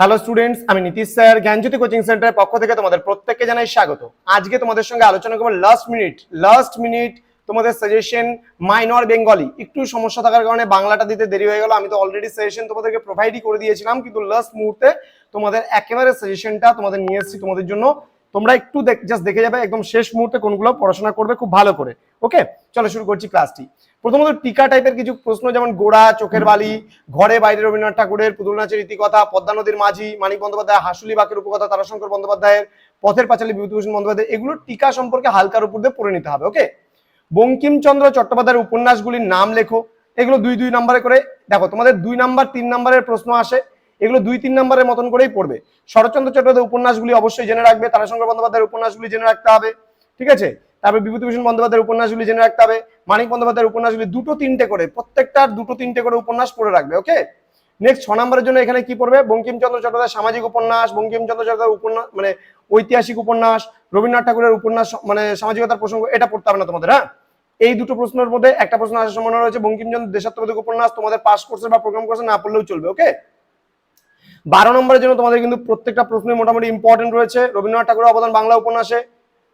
Hello students আমি Nitish sir, জ্ঞানজ্যোতি coaching সেন্টারের পক্ষ থেকে তোমাদের প্রত্যেককে জানাই স্বাগত। আজকে তোমাদের সঙ্গে আলোচনা করব লাস্ট মিনিট লাস্ট মিনিট তোমাদের সাজেশন মাইনর বেঙ্গলি একটু সমস্যা থাকার কারণে বাংলাটা দিতে দেরি হয়ে গেল, আমি তো অলরেডি সাজেশন তোমাদেরকে প্রোভাইডই করে দিয়েছিলাম, কিন্তু লাস্ট মুহূর্তে তোমাদের একেবারে সাজেশনটা তোমাদের নিয়ে এসেছি তোমাদের জন্য। তোমরা একটু জাস্ট দেখে যাবে একদম শেষ মুহূর্তে কোনগুলো পড়াশোনা করবে খুব ভালো করে। ওকে? চলো শুরু করছি ক্লাসটি প্রথমত টিকা টাইপের কিছু প্রশ্ন, যেমন গোড়া, চোখের বালি, ঘরে বাইরে রবীন্দ্রনাথ ঠাকুরের পুতুল নাচের ইতিকথা, পদ্মা নদীর মাঝি, মানিক বন্দ্যোপাধ্যায় হাসুলি বাকের উপকথা, তারাশঙ্কর বন্দ্যোপাধ্যায়ের, পথের পাঁচালী বিভূতিভূষণ বন্দ্যোপাধ্যায় এগুলো টিকা সম্পর্কে হালকার উপর দিয়ে পড়ে নিতে হবে, ওকে? বঙ্কিমচন্দ্র চট্টোপাধ্যায়ের উপন্যাসগুলির নাম লেখো। এগুলো দুই দুই নম্বরে করে, দেখো তোমাদের দুই নাম্বার, তিন নম্বরের প্রশ্ন আসে। এগুলো দুই, তিন নম্বরের মতন করেই পড়বে। শরৎচন্দ্র চট্টোপাধ্যায়ের উপন্যাসগুলি অবশ্যই জেনে রাখবে, তারাশঙ্কর বন্দ্যোপাধ্যায়ের উপন্যাসগুলি জেনে রাখতে হবে, ঠিক আছে? তারপর বিভূতিভূষণ বন্দ্যোপাধ্যায়ের উপন্যাসগুলি জেনে রাখতে হবে, মানিক বন্দ্যোপাধ্যায়ের উপন্যাসগুলি দুটো, তিনটে করে, প্রত্যেকটার দুটো, তিনটে করে উপন্যাস পড়ে রাখবে, ওকে? নেক্সট ছ নম্বরের জন্য এখানে কি পড়বে? বঙ্কিমচন্দ্র চট্টোপাধ্যায়ের সামাজিক উপন্যাস, বঙ্কিমচন্দ্র চট্টোপাধ্যায়ের উপন্যাস মানে ঐতিহাসিক উপন্যাস, রবীন্দ্রনাথ ঠাকুরের উপন্যাস মানে সামাজিকতার প্রসঙ্গ, এটা পড়তে হবে না তোমাদের হ্যাঁ? এই দুটো প্রশ্নের মধ্যে একটা প্রশ্ন আসার সম্ভাবনা রয়েছে, বঙ্কিমচন্দ্র দেশাত্মবোধক উপন্যাস তোমাদের পাস কোর্সে বা প্রোগ্রাম কোর্সে না পড়লেও চলবে, ওকে? বারো নম্বরের জন্য তোমাদের কিন্তু প্রত্যেকটা প্রশ্নই মোটামুটি ইম্পর্টেন্ট রয়েছে। রবীন্দ্রনাথ ঠাকুরের অবদান বাংলা উপন্যাসে।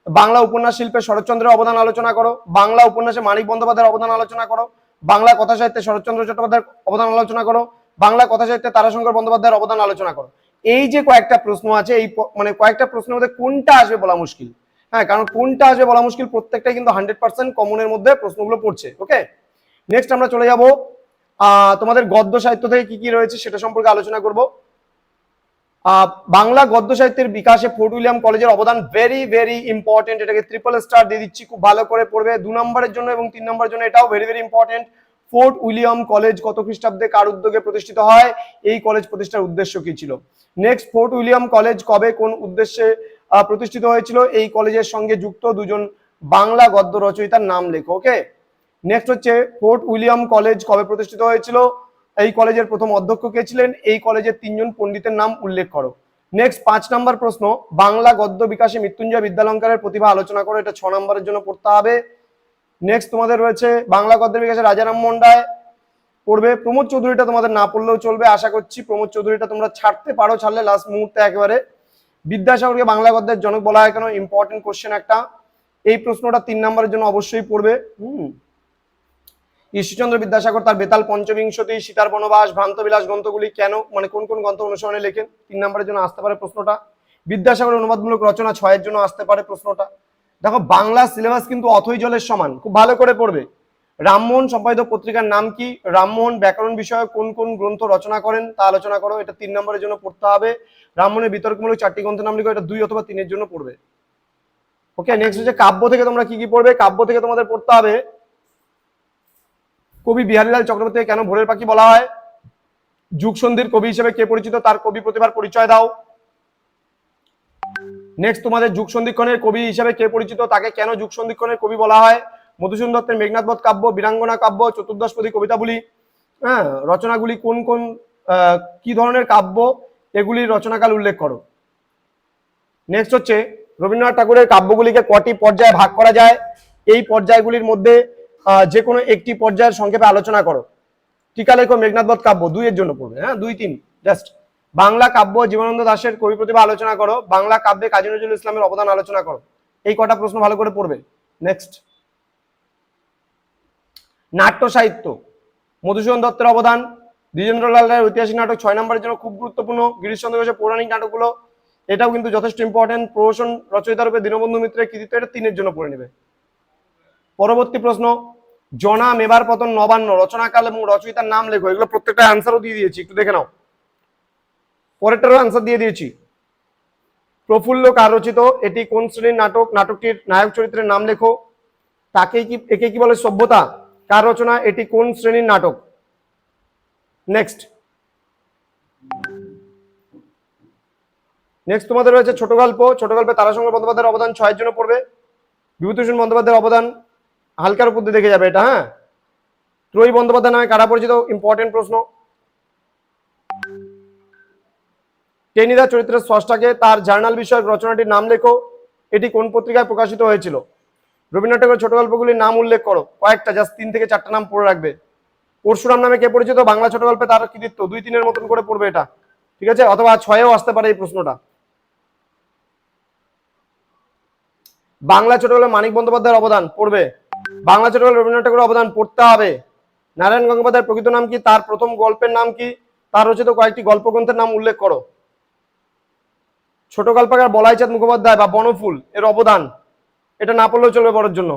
বাংলা উপন্যাস শিল্পে শরৎচন্দ্রের অবদান আলোচনা করো। বাংলা উপন্যাসে মানিক বন্দ্যোপাধ্যায়ের অবদান আলোচনা করো। বাংলা কথা সাহিত্যে শরৎচন্দ্র চট্টোপাধ্যায়ের অবদান আলোচনা করো। বাংলা কথা সাহিত্যে তারাশঙ্কর বন্দ্যোপাধ্যায়ের অবদান আলোচনা করো। এই যে কয়েকটা প্রশ্ন আছে, এই মানে কয়েকটা প্রশ্নের মধ্যে কোনটা আসবে বলা মুশকিল? হ্যাঁ কারণ কোনটা আসবে বলা মুশকিল প্রত্যেকটাই কিন্তু হান্ড্রেড পার্সেন্ট কমনের মধ্যে প্রশ্নগুলো পড়ছে ওকে নেক্সট আমরা চলে যাব তোমাদের গদ্য সাহিত্য থেকে কি কি রয়েছে সেটা সম্পর্কে আলোচনা করব। বাংলা গদ্য সাহিত্যের বিকাশে ফোর্ট উইলিয়াম কলেজের অবদান ভেরি ভেরি ইম্পর্টেন্ট এটাকে ট্রিপল স্টার দিয়ে দিচ্ছি, খুব ভালো করে পড়বে। দু নম্বরের জন্য এবং তিন নম্বরের জন্য এটাও very very important Fort William college কত খ্রিস্টাব্দে কার উদ্যোগে প্রতিষ্ঠিত হয়? এই কলেজ প্রতিষ্ঠার উদ্দেশ্য কি ছিল? নেক্সট ফোর্ট উইলিয়াম কলেজ কবে কোন উদ্দেশ্যে প্রতিষ্ঠিত হয়েছিল? এই কলেজের সঙ্গে যুক্ত দুজন বাংলা গদ্য রচয়িতার নাম লেখো ওকে নেক্সট হচ্ছে, ফোর্ট উইলিয়াম কলেজ কবে প্রতিষ্ঠিত হয়েছিল? এই কলেজের প্রথম অধ্যক্ষ কে ছিলেন? এই কলেজের তিনজন পণ্ডিতের নাম উল্লেখ করো। নেক্সট পাঁচ নাম্বার প্রশ্ন, বাংলা গদ্য বিকাশে মৃত্যুঞ্জয় বিদ্যালঙ্কারের প্রতিভা আলোচনা করো, এটা ছ নম্বরের জন্য পড়তে হবে। নেক্সট তোমাদের রয়েছে বাংলা গদ্য বিকাশে রাজারাম মন্ডায় পড়বে। প্রমোদ চৌধুরীটা তোমাদের না পড়লেও চলবে, আশা করছি প্রমোদ চৌধুরীটা তোমরা ছাড়তে পারো, ছাড়লে লাস্ট মুহূর্তে একেবারে। বিদ্যাসাগরকে বাংলা গদ্যের জনক বলা হয় কেন? ইম্পর্টেন্ট কোশ্চেন একটা। এই প্রশ্নটা তিন নম্বরের জন্য অবশ্যই পড়বে। হুম। ঈশ্বরচন্দ্র বিদ্যাসাগর তার বেতাল পঞ্চবিংশতি, সীতার বনবাস ভ্রান্ত বিলাস গ্রন্থগুলি কেন মানে কোন কোন গ্রন্থ অনুসরণে লেখেন? তিন নম্বরের জন্য আসতে পারে প্রশ্নটা। বিদ্যাসাগরের অনুবাদমূলক রচনা ছয়ের জন্য আসতে পারে প্রশ্নটা। দেখো, বাংলা সিলেবাস কিন্তু অথই জলের সমান, খুব ভালো করে পড়বে। রামমোহন সম্পাদিত পত্রিকার নাম কি? রামমোহন ব্যাকরণ বিষয়ে কোন কোন গ্রন্থ রচনা করেন তা আলোচনা করো, এটা তিন নম্বরের জন্য পড়তে হবে। রামমোহনের বিতর্কমূলক চারটি গ্রন্থের নাম লিখো, এটা দুই অথবা তিনের জন্য পড়বে। ওকে নেক্সট হচ্ছে কাব্য থেকে তোমরা কি কি পড়বে? কাব্য থেকে তোমাদের পড়তে হবে কবি বিহারীলাল চক্রবর্তীকে কেন ভোরের পাখি বলা হয়? যুগ সন্ধির কবি হিসেবে কে পরিচিত? তার কবি প্রতিভার পরিচয় দাও। নেক্সট তোমাদের যুগ সন্ধিক্ষণের কবি হিসেবে কে পরিচিত? তাকে কেন যুগ সন্ধিক্ষণের কবি বলা হয়? মধুসূদন দত্তের মেঘনাথবধ কাব্য, বীরাঙ্গনা কাব্য চতুর্দশপদী কবিতাগুলি হ্যাঁ রচনাগুলি কোন কোন কি ধরনের কাব্য? এগুলির রচনাকাল উল্লেখ করো। নেক্সট হচ্ছে রবীন্দ্রনাথ ঠাকুরের কাব্যগুলিকে কটি পর্যায়ে ভাগ করা যায়? এই পর্যায়গুলির মধ্যে যে কোনো একটি পর্যায়ের সংক্ষেপে আলোচনা করো। টিকা লেখো মেঘনাথবধ কাব্য দুইয়ের জন্য পড়বে হ্যাঁ? দুই, তিন জাস্ট বাংলা কাব্য জীবনানন্দ দাশের কবি প্রতিভা আলোচনা করো, বাংলা কাব্যে কাজী নজরুল ইসলামের অবদান আলোচনা করো। এই কটা প্রশ্ন ভালো করে পড়বে। নেক্সট নাট্য সাহিত্য, মধুসূদন দত্তের অবদান, দ্বিজেন্দ্রলাল রায়ের ঐতিহাসিক নাটক ছয় নম্বরের জন্য খুব গুরুত্বপূর্ণ, গিরিশচন্দ্র ঘোষের পৌরাণিক নাটকগুলো, এটাও কিন্তু যথেষ্ট ইম্পর্টেন্ট প্রহসন রচয়িতা রূপে দীনবন্ধু মিত্রের কৃতিত্ব এটা তিনের জন্য পড়ে নেবে। পরবর্তী প্রশ্ন জনা মেবার পতন নবান্ন, রচনাকাল এবং রচয়িতার নাম লেখো, এগুলো প্রত্যেকটা অ্যান্সারও দিয়ে দিয়েছি, একটু দেখে নাও। পরেরটারও অ্যান্সার দিয়ে দিয়েছি। প্রফুল্ল কার রচিত এটি কোন শ্রেণির নাটক? নাটকটির নায়ক চরিত্রের নাম লেখো। তাকে কি, একে কি বলে সভ্যতা? কার রচনা? এটি কোন শ্রেণির নাটক? নেক্সট নেক্সট তোমাদের রয়েছে ছোট গল্প ছোট গল্পে তারাশঙ্কর বন্দ্যোপাধ্যায়ের অবদান ছয়ের জন্য পড়বে। বিভূতিভূষণ বন্দ্যোপাধ্যায়ের অবদান হালকার উপর দিয়ে দেখে যাবে এটা হ্যাঁ? ত্রয়ী বন্দ্যোপাধ্যায় নামে কারা পরিচিত? ইম্পর্টেন্ট প্রশ্ন। টেনিদা চরিত্রের স্রষ্টাকে তার জার্নাল বিষয়ক রচনাটির নাম লেখো। এটি কোন পত্রিকায় প্রকাশিত হয়েছিল? রবীন্দ্রনাথ ঠাকুরের ছোট গল্পগুলির নাম উল্লেখ করো। কয়েকটা, জাস্ট তিন থেকে চারটা নাম পড়ে রাখবে। পরশুরাম নামে কে পরিচিত? বাংলা ছোট গল্পে তার কৃতিত্ব দুই তিনের মতন করে পড়বে এটা। ঠিক আছে? অথবা ছয়েও আসতে পারে এই প্রশ্নটা। বাংলা ছোটবেলায় মানিক বন্দ্যোপাধ্যায়ের অবদান, পড়বে। বাংলা ছোটবেলায় রবীন্দ্রনাথ ঠাকুরের অবদান পড়তে হবে। নারায়ণ গঙ্গোপাধ্যায়ের প্রকৃত নাম কি? তার প্রথম গল্পের নাম কি? তার রচিত কয়েকটি গল্পগ্রন্থের নাম উল্লেখ করো। ছোট গল্পকার বলাইচাঁদ মুখোপাধ্যায় বা বনফুল, এর অবদান, এটা না পড়লেও চলবে বড়ের জন্য।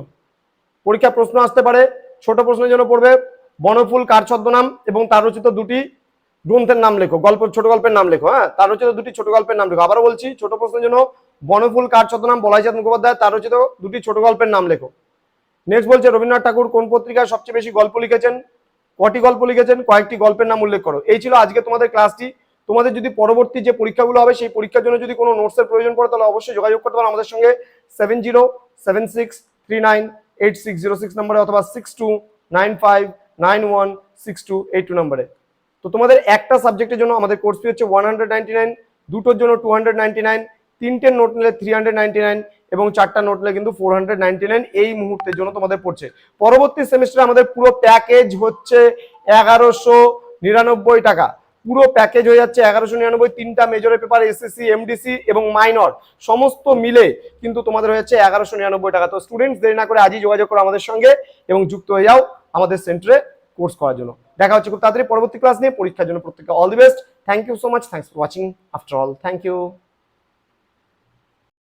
পরীক্ষা প্রশ্ন আসতে পারে, ছোট প্রশ্নের জন্য পড়বে, বনফুল কার ছদ্মনাম এবং তার রচিত দুটি গ্রন্থের নাম লেখো, গল্প, ছোট গল্পের নাম লেখো হ্যাঁ? তার রচিত দুটি ছোট গল্পের নাম লেখো। আবারও বলছি, ছোট প্রশ্নের জন্য বনফুল কার ছদ্মনাম বলাইচাঁদ মুখোপাধ্যায়, তার রচিত দুটি ছোট গল্পের নাম লেখো। নেক্সট বলছে রবীন্দ্রনাথ ঠাকুর, কোন পত্রিকায় সবচেয়ে বেশি গল্প লিখেছেন? কটি গল্প লিখেছেন? কয়েকটি গল্পের নাম উল্লেখ করো। এই ছিল আজকে তোমাদের ক্লাসটি। তোমাদের যদি পরবর্তী যে পরীক্ষাগুলো হবে, সেই পরীক্ষার জন্য যদি কোনো নোটসের প্রয়োজন পড়ে, তাহলে অবশ্যই যোগাযোগ করতে পারো আমাদের সঙ্গে seven zero seven six three nine eight six zero six নম্বরে অথবা six two nine five nine one six two eight two নম্বরে তো তোমাদের একটা সাবজেক্টের জন্য আমাদের কোর্স ফি হচ্ছে ওয়ান হান্ড্রেড নাইনটি নাইন দুটোর জন্য টু হান্ড্রেড নাইনটি নাইন তিনটের নোট নিলে থ্রি হান্ড্রেড নাইনটি নাইন এবং চারটা নোট নিলে কিন্তু ফোর হান্ড্রেড নাইনটি নাইন এই মুহূর্তের জন্য তোমাদের পড়ছে। পরবর্তী সেমিস্টারে আমাদের পুরো প্যাকেজ হচ্ছে এগারোশো নিরানব্বই টাকা। পুরো প্যাকেজ হয়ে যাচ্ছে এগারোশো নিরানব্বই, তিনটা মেজরের পেপার এসএসসি এমডিসি এবং মাইনর সমস্ত মিলে কিন্তু তোমাদের হয়ে যাচ্ছে এগারোশো নিরানব্বই টাকা। তো স্টুডেন্টস দেরি না করে আজই যোগাযোগ করো আমাদের সঙ্গে এবং যুক্ত হয়ে যাও আমাদের সেন্টারে কোর্স করার জন্য। দেখা হচ্ছে খুব তাড়াতাড়ি পরবর্তী ক্লাস নিয়ে। পরীক্ষার জন্য প্রত্যেককে all the best thank you so much thanks for watching after all thank you